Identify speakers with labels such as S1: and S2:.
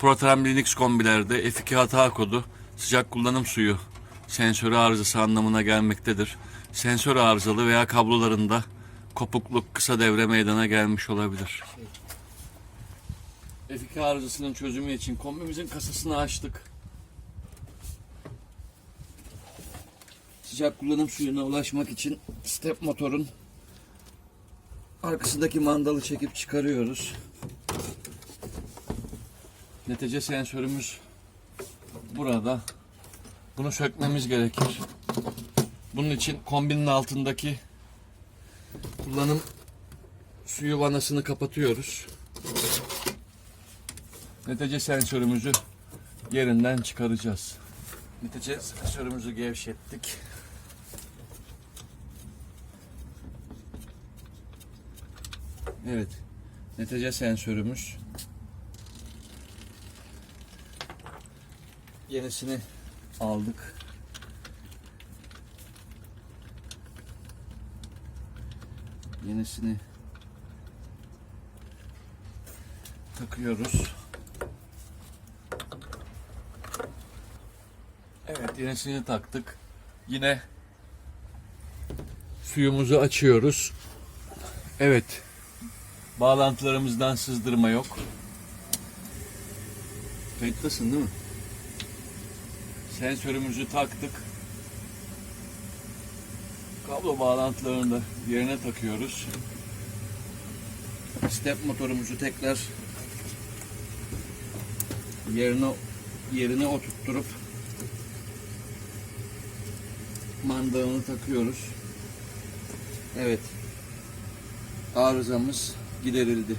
S1: ProTherm Linux kombilerde F2 hata kodu sıcak kullanım suyu sensörü arızası anlamına gelmektedir. Sensör arızalı veya kablolarında kopukluk kısa devre meydana gelmiş olabilir. F2 arızasının çözümü için kombimizin kasasını açtık. Sıcak kullanım suyuna ulaşmak için step motorun arkasındaki mandalı çekip çıkarıyoruz. Netice sensörümüz burada. Bunu sökmemiz gerekir. Bunun için kombinin altındaki kullanım suyu vanasını kapatıyoruz. Netice sensörümüzü yerinden çıkaracağız. Netice sensörümüzü gevşettik. Evet. Netice sensörümüz. Yenisini aldık. Yenisini takıyoruz. Evet, yenisini taktık. Yine suyumuzu açıyoruz. Evet. Bağlantılarımızdan sızdırma yok. Kayıttasın değil mi? Sensörümüzü taktık. Kablo bağlantılarını da yerine takıyoruz. Step motorumuzu tekrar yerine yerine oturtturup mandalını takıyoruz. Evet. Arızamız giderildi.